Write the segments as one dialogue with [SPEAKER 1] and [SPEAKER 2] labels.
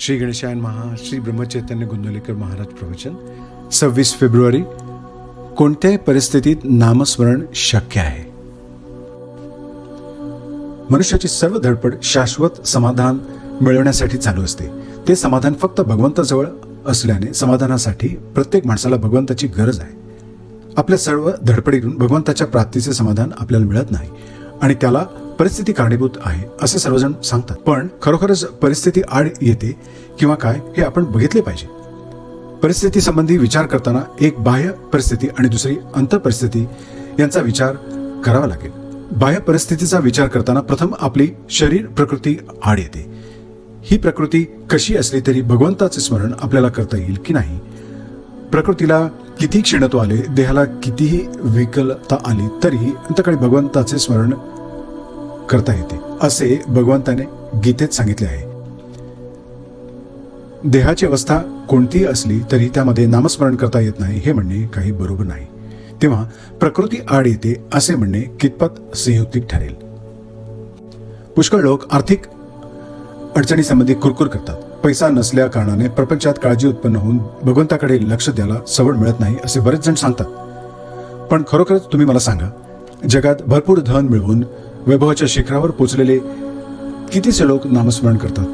[SPEAKER 1] श्री गणेशायन महा श्री ब्रह्मचैतन्य गोंदवलेकर महाराज प्रवचन. सव्वीस फेब्रुवारी कोणत्याही परिस्थितीत नामस्मरण शक्य आहे. मनुष्याची सर्व धडपड शाश्वत समाधान मिळवण्यासाठी चालू असते. ते समाधान फक्त भगवंताजवळ असल्याने समाधानासाठी प्रत्येक माणसाला भगवंताची गरज आहे. आपल्या सर्व धडपडीतून भगवंताच्या प्राप्तीचे समाधान आपल्याला मिळत नाही आणि त्याला परिस्थिती कारणीभूत आहे असे सर्वजण सांगतात. पण खरोखरच परिस्थिती आड येते किंवा काय हे आपण बघितले पाहिजे. परिस्थिती संबंधी विचार करताना एक बाह्य परिस्थिती आणि दुसरी अंतर परिस्थिती यांचा विचार करावा लागेल. बाह्य परिस्थितीचा विचार करताना प्रथम आपली शरीर प्रकृती आड येते. ही प्रकृती कशी असली तरी भगवंताचे स्मरण आपल्याला करता येईल की नाही? प्रकृतीला किती क्षीणत्व आले देहाला कितीही विकलता आली तरीही अंतकाळी भगवंताचे स्मरण करता येते. असे भगवंताने गीतेत सांगितले आहे. देहाची अवस्था कोणतीही असली तरी त्यामध्ये नामस्मरण करता येत नाही हे म्हणणे काही बरोबर नाही. तेव्हा प्रकृती आड येते असे म्हणणे कितपत संयुक्तिक ठरेल. पुष्कळ लोक आर्थिक अडचणीसंबंधी कुरकुर करतात. पैसा नसल्या कारणाने प्रपंचात काळजी उत्पन्न होऊन भगवंताकडे लक्ष द्यायला सवड मिळत नाही असे बरेच जण सांगतात. पण खरोखरच तुम्ही मला सांगा जगात भरपूर धन मिळवून वैभवाच्या शिखरावर पोचलेले कितीसे लोक नामस्मरण करतात?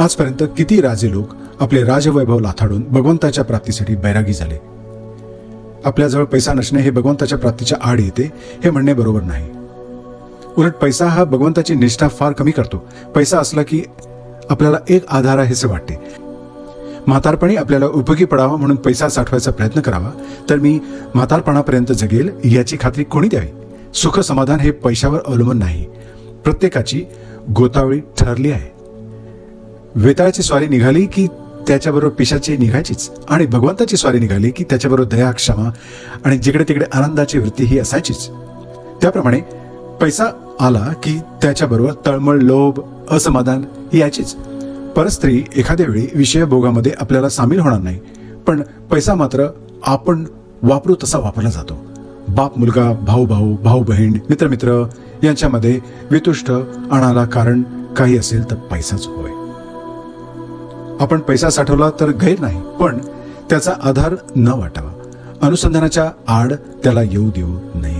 [SPEAKER 1] आजपर्यंत किती राजे लोक आपले राजवैभव लाथाडून भगवंताच्या प्राप्तीसाठी बैरागी झाले? आपल्याजवळ पैसा नसणे हे भगवंताच्या प्राप्तीच्या आड येते हे म्हणणे बरोबर नाही. उलट पैसा हा भगवंताची निष्ठा फार कमी करतो. पैसा असला की आपल्याला एक आधार आहे असे वाटते. म्हातारपणी आपल्याला उपयोगी पडावा म्हणून पैसा साठवायचा प्रयत्न करावा तर मी म्हातारपणापर्यंत जगेल याची खात्री कोणी द्यावी? सुख समाधान हे पैशावर अवलंबून नाही. प्रत्येकाची गोतावळी ठरली आहे. वेताळाची स्वारी निघाली की त्याच्याबरोबर पिशाची निघायचीच आणि भगवंताची स्वारी निघाली की त्याच्याबरोबर दया क्षमा आणि जिकडे तिकडे आनंदाची वृत्ती ही असायचीच. त्याप्रमाणे पैसा आला की त्याच्याबरोबर तळमळ लोभ असमाधान ही याचीच परस्त्री एखाद्या वेळी विषयभोगामध्ये आपल्याला सामील होणार नाही पण पैसा मात्र आपण वापरू तसा वापरला जातो. बाप मुलगा भाऊ भाऊ भाऊ बहीण मित्र मित्र यांच्यामध्ये वितुष्ट आणाला कारण काही असेल तर पैसाच होय. आपण पैसा साठवला तर गैर नाही पण त्याचा आधार न वाटावा. अनुसंधानाच्या आड त्याला येऊ देऊ नये.